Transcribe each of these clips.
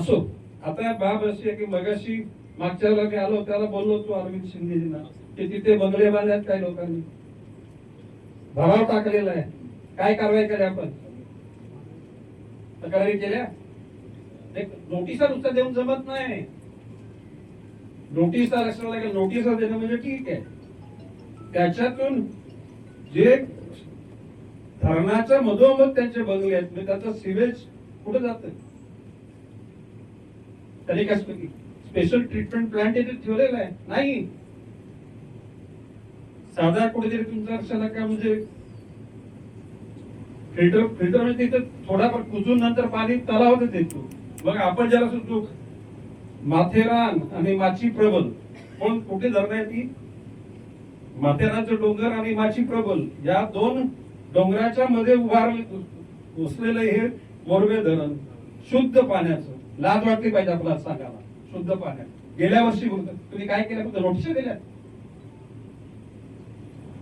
असो. आता बाब अशी आहे की मगाशी मागच्या वेळेला मी आलो त्याला बोललो होतो अरविंद शिंदेजींना की तिथे बंगले बांधल्यात काही लोकांनी. भराव टाकलेला आहे. काय कारवाई केली आपण? तक्रारी केल्या? नोटिसा नुसतं देऊन जमत नाही. नोटीस आरक्षणाला लागेल नोटिसा देणं म्हणजे ठीक आहे. त्याच्यातून जे धरणाच्या मधोमध त्यांचे बंगले आहेत म्हणजे त्याचं सिवेज कुठे जात? त्याने काय स्पेशल ट्रीटमेंट प्लॅन इथे ठेवलेला आहे? नाही. साधा कुठेतरी तुमच्या लक्षाला काय म्हणजे फिल्टर फिल्टर म्हणजे तिथं थोडाफार कुजून नंतर पाणी तलाव येतो. मग आपण ज्याला सुचतो माथेरान आणि माची प्रबल. कोण कुठे धरण आहे ती? माथेरानचं डोंगर आणि माची प्रबल. या दोन डोंगराच्या मध्ये उभारले उसलेलं हे मोरवे धरण शुद्ध पाण्याचं. लाज वाटली पाहिजे आपल्याला सांगायला. शुद्ध पाण्यात गेल्या वर्षी बोलतात तुम्ही काय केलं? फक्त नोटिसा दिल्या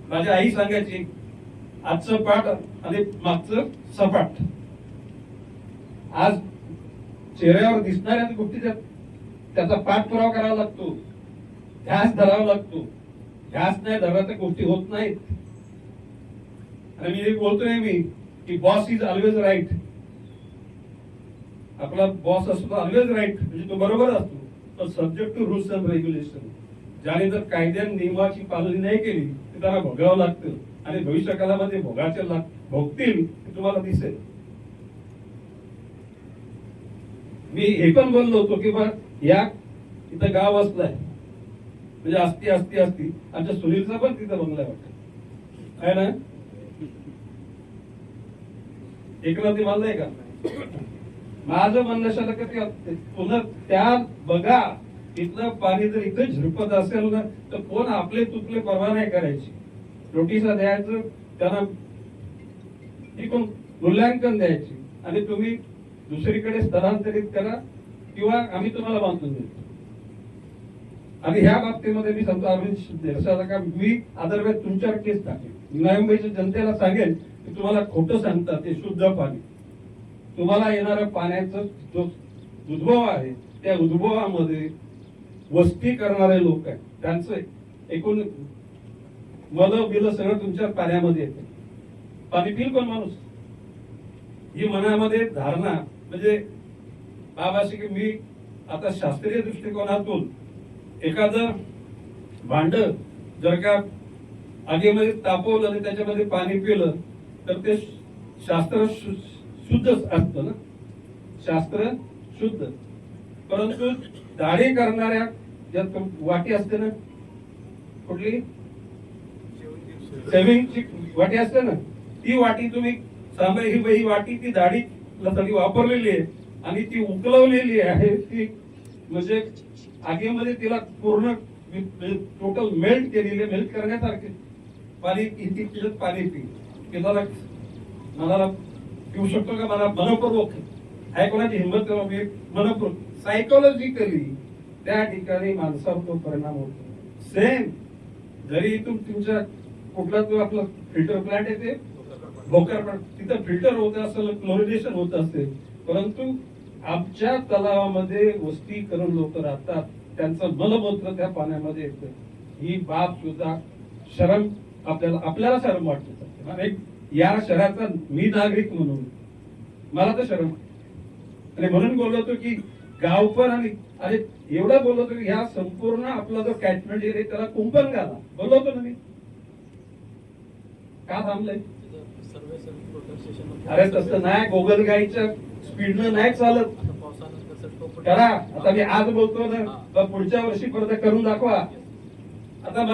माझी आई सांगायची आजचं पाठ आणि मागचं सपाट आज चेहऱ्यावर दिसणाऱ्या गोष्टी त्यात- त्याचा पाठपुरावा करावा लागतो. ध्यास धरावा लागतो. ध्यास नाही धरला तर गोष्टी होत नाहीत. आणि मी बोलतोय मी की बॉस इज ऑलवेज राईट आपला बॉस असतो ऑलवेज राईट म्हणजे तो बरोबर असतो. पण subject to rules and regulation ज्याने जर कायद्या नियमाची पालनी नाही केली तर त्याला भोगावं लागतं. आणि भविष्य काळामध्ये भोगाचे भोगतील हे तुम्हाला दिसेल. मी हे पण बोललो होतो की बा या इथं गाव असलाय. म्हणजे असती असती असती आमच्या सुनीलचा पण तिथं बंगला वाटत. आहे ना? एकनाथी मानलाय का? माझं म्हणणं शाला का ते पुन्हा त्या बघा तिथलं पाणी जर इथं झिरपत असेल ना तर कोण आपले तुटले परवा नाही करायची. नोटिसा द्यायचं त्यांना टिकून मूल्यांकन द्यायची. आणि तुम्ही दुसरीकडे स्थलांतरित करा किंवा आम्ही तुम्हाला बांधून देतो आणि ह्या बाबतीमध्ये मी सांगतो अरविंद शिंदे का मी अदरवाईज तुमच्यावर केस टाकेल नवी जनतेला सांगेल की तुम्हाला खोटं सांगतात ते शुद्ध पाणी. तुम्हाला येणारा पाण्याचा जो उद्भव आहे त्या उद्भवामध्ये वस्ती करणारे लोक आहेत. त्यांचं एकूण मल बिल सगळं तुमच्या पाण्यामध्ये येतं. पाणी पिल कोण माणूस? ही मनामध्ये धारणा म्हणजे बाबाशी की मी आता शास्त्रीय दृष्टिकोनातून एखादं भांड जर का आगीमध्ये तापवलं आणि त्याच्यामध्ये पाणी पिलं तर ते शास्त्र शुद्धच असतं ना? शास्त्र शुद्ध. परंतु दाढी करणाऱ्या ज्या वाटी असते ना? कुठली? सेव्हिंगची वाटी असते ना? ती वाटी तुम्ही सांगा ही बाई वाटी ती दाढी सगळी वापरलेली आहे आणि ती उकलवलेली आहे. ती म्हणजे आगीमध्ये तिला पूर्ण टोटल मेल्ट केलेली मेल्ट करण्यासारखे. पाणी किती पाणी पी पिताला मनाला घेऊ शकतो का? मला मनपूर्वक आहे. कोणाची हिंमत मनपूर्वक. सायकोलॉजिकली त्या ठिकाणी माणसावर तो परिणाम होतो. सेम जरी इथून तुमच्या कुठला तो आपला फिल्टर प्लांट येते भोकर तिथं फिल्टर होत असेल क्लोरिनेशन होत असेल परंतु आमच्या तलावामध्ये वस्ती करून लोक राहतात. त्यांचं मलमूत्र त्या पाण्यामध्ये येतं. ही बाब सुद्धा शरम आपल्याला आपल्याला शरम वाटत. आणि या शहराचा मी नागरिक म्हणून. मला तर शरम आणि म्हणून बोललो होतो की गाव पण आणि अरे एवढं बोललो होतो की ह्या संपूर्ण आपला जो कॅचमेंट एरिया आहे, त्याला कुंपण घाला. बोललो होतो ना मी. का थांबलंय? अरे तसं नाही गोगल गाईच्या स्पीडनं नाही चालत. करा. आता मी आज बोलतो ना. पुढच्या वर्षी परत करून दाखवा. आता